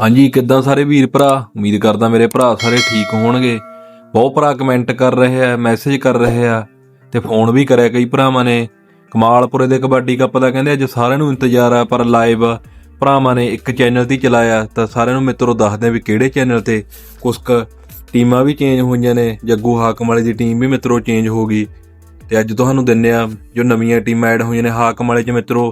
ਹਾਂਜੀ, ਕਿੱਦਾਂ ਸਾਰੇ ਵੀਰ ਭਰਾ? ਉਮੀਦ ਕਰਦਾ ਮੇਰੇ ਭਰਾ ਸਾਰੇ ਠੀਕ ਹੋਣਗੇ। ਬਹੁਤ ਭਰਾ ਕਮੈਂਟ ਕਰ ਰਹੇ ਆ ਮੈਸੇਜ ਕਰ ਰਹੇ ਆ ਤੇ ਫੋਨ ਵੀ ਕਰਿਆ ਕਈ ਭਰਾਵਾਂ ਨੇ। ਕਮਾਲਪੁਰੇ ਦੇ ਕਬੱਡੀ ਕੱਪ ਦਾ ਕਹਿੰਦੇ ਅੱਜ ਸਾਰਿਆਂ ਨੂੰ ਇੰਤਜ਼ਾਰ ਆ, ਪਰ ਲਾਈਵ ਭਰਾਵਾਂ ਨੇ ਇੱਕ ਚੈਨਲ ਤੇ ਚਲਾਇਆ। ਤਾਂ ਸਾਰਿਆਂ ਨੂੰ ਮਿੱਤਰੋ ਦੱਸਦੇ ਵੀ ਕਿਹੜੇ ਚੈਨਲ ਤੇ ਕੁਛ ਕੁ ਟੀਮਾਂ ਵੀ ਚੇਂਜ ਹੋਈਆਂ ਨੇ, ਜੱਗੂ ਹਾਕਮ ਵਾਲੇ ਦੀ ਟੀਮ ਵੀ ਮਿੱਤਰੋ ਚੇਂਜ ਹੋ ਗਈ। ਤੇ ਅੱਜ ਤੁਹਾਨੂੰ ਦਿੰਨੇ ਆ ਜੋ ਨਵੀਆਂ ਟੀਮਾਂ ਐਡ ਹੋਈਆਂ ਨੇ ਹਾਕਮ ਵਾਲੇ ਚ ਮਿੱਤਰੋ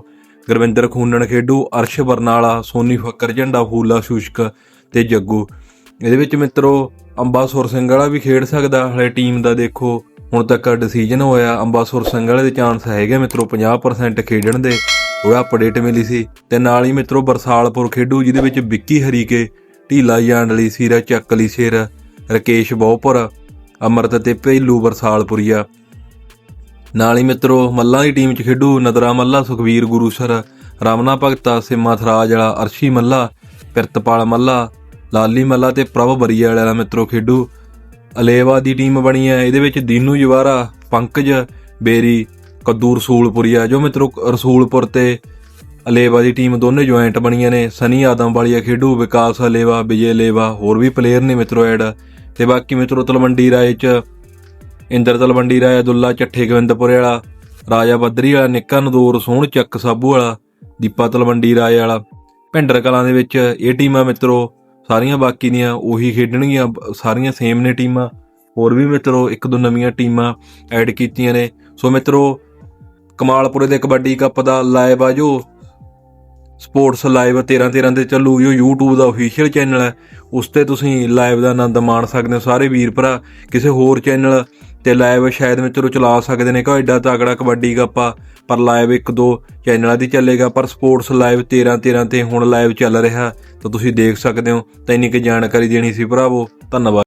ਗੁਰਵਿੰਦਰ ਖੂਨਣ ਖੇਡੂ, ਅਰਸ਼ ਬਰਨਾਲਾ, ਸੋਨੀ ਫੱਕਰ, ਝੰਡਾ ਫੂਲਾ, ਸ਼ੂਸ਼ਕ ਤੇ ਜੱਗੂ। ਇਹਦੇ ਵਿੱਚ ਮਿੱਤਰੋ ਅੰਬਾ ਸੁਰ ਸਿੰਘ ਵਾਲਾ ਵੀ ਖੇਡ ਸਕਦਾ, ਹਲੇ ਟੀਮ ਦਾ ਦੇਖੋ, ਹੁਣ ਤੱਕ ਡਿਸੀਜਨ ਹੋਇਆ, ਅੰਬਾਸੁਰ ਸਿੰਘ ਵਾਲੇ ਦੇ ਚਾਂਸ ਹੈਗੇ ਮਿੱਤਰੋ 50% ਖੇਡਣ ਦੇ ਥੋੜਾ ਅਪਡੇਟ ਮਿਲੀ ਸੀ। ਤੇ ਨਾਲ ਹੀ ਮਿੱਤਰੋ, ਬਰਸਾਲਪੁਰ ਖੇਡੂ, ਜਿਹਦੇ ਵਿੱਚ ਵਿੱਕੀ ਹਰੀਕੇ, ਢੀਲਾ ਜਾਂਡਲੀ, ਸੀਰਾ ਚੱਕਲੀ ਸ਼ੇਰ, ਰਕੇਸ਼ ਬਹੁਪੁਰ ਅਮਰਤ ਤੇ ਭੇਲੂ ਬਰਸਾਲਪੁਰੀਆ। ਨਾਲ ਹੀ ਮਿੱਤਰੋ, ਮੱਲਾਂ ਦੀ ਟੀਮ 'ਚ ਖੇਡੂ ਨਦਰਾ ਮੱਲਾ, ਸੁਖਵੀਰ ਗੁਰੂਸਰ ਰਾਮਨਾ ਭਗਤਾ, ਸਿਮਾ ਥਰਾਜ ਵਾਲਾ, ਅਰਸ਼ੀ ਮੱਲਾ, ਪਿਰਤਪਾਲ ਮੱਲਾ, ਲਾਲੀ ਮੱਲਾ ਤੇ ਪ੍ਰਭ ਬਰੀਆ ਵਾਲਾ ਮਿੱਤਰੋ ਖੇਡੂ। ਅਲੇਵਾ ਦੀ ਟੀਮ ਬਣੀ ਹੈ। ਇਹਦੇ ਵਿੱਚ ਦੀਨੂ ਜਵਾਰਾ, ਪੰਕਜ, ਬੇਰੀ, ਕਦੂਰ ਰਸੂਲਪੁਰੀਆ ਜੋ ਮਿੱਤਰੋ ਰਸੂਲਪੁਰ ਤੇ ਅਲੇਵਾ ਦੀ ਟੀਮ ਦੋਨੇ ਜੁਆਇੰਟ ਬਣੀਆਂ ਨੇ। ਸਨੀ ਆਦਮ ਵਾਲੀਆ ਖੇਡੂ, ਵਿਕਾਸ ਅਲੇਵਾ, ਵਿਜੇ ਅਲੇਵਾ, ਹੋਰ ਵੀ ਪਲੇਅਰ ਨੇ ਮਿੱਤਰੋ ਐਡ ਤੇ ਬਾਕੀ ਮਿੱਤਰੋ ਤਲਵੰਡੀ ਰਾਏ ਚ ਇੰਦਰ ਤਲਵੰਡੀ ਰਾਏ ਅਬਦੁੱਲਾ ਚੱਠੇ ਗੋਬਿੰਦਪੁਰੇ ਵਾਲਾ, ਰਾਜਾ ਬੱਦਰੀ ਵਾਲਾ, ਨਿੱਕਾ ਨਦੂਰ, ਸੋਹਣ ਚੱਕ ਸਾਬੂ ਵਾਲਾ, ਦੀਪਾ ਤਲਵੰਡੀ ਰਾਏ ਵਾਲਾ। ਭਿੰਡਰ ਕਲਾਂ ਦੇ ਵਿੱਚ ਇਹ ਟੀਮਾਂ ਮਿੱਤਰੋ, ਸਾਰੀਆਂ ਬਾਕੀ ਦੀਆਂ ਉਹੀ ਖੇਡਣਗੀਆਂ, ਸਾਰੀਆਂ ਸੇਮ ਨੇ ਟੀਮਾਂ, ਹੋਰ ਵੀ ਮਿੱਤਰੋ, ਇੱਕ ਦੋ ਨਵੀਆਂ ਟੀਮਾਂ ਐਡ ਕੀਤੀਆਂ ਨੇ। ਸੋ ਮਿੱਤਰੋ, ਕਮਾਲਪੁਰੇ ਦੇ ਕਬੱਡੀ ਕੱਪ ਦਾ ਲਾਈਵ ਆ ਜੋ। ਸਪੋਰਟਸ ਲਾਈਵ 13 13 ਤੇ ਚੱਲੂ, ਜੋ YouTube ਦਾ ਅਫੀਸ਼ੀਅਲ ਚੈਨਲ ਹੈ, ਉਸ ਤੇ ਤੁਸੀਂ ਲਾਈਵ ਦਾ ਆਨੰਦ ਮਾਣ ਸਕਦੇ ਹੋ ਸਾਰੇ ਵੀਰ ਭਰਾ। ਕਿਸੇ ਹੋਰ ਚੈਨਲ ਤੇ ਲਾਈਵ ਸ਼ਾਇਦ ਮੈਂ ਮਿੱਤਰੋ ਚਲਾ ਸਕਦੇ ਨੇ ਕਿ ਐਡਾ ਤਗੜਾ ਕਬੱਡੀ ਗੱਪਾ ਪਰ ਲਾਈਵ ਇੱਕ ਦੋ ਚੈਨਲਾਂ ਦੀ ਚੱਲੇਗਾ, ਪਰ ਸਪੋਰਟਸ ਲਾਈਵ 13 13 ਤੇ ਹੁਣ ਲਾਈਵ ਚੱਲ ਰਿਹਾ, ਤਾਂ ਤੁਸੀਂ ਦੇਖ ਸਕਦੇ ਹੋ, ਤਾਂ ਇੰਨੀ ਕੁ ਜਾਣਕਾਰੀ ਦੇਣੀ ਸੀ ਭਰਾਵੋ, ਧੰਨਵਾਦ।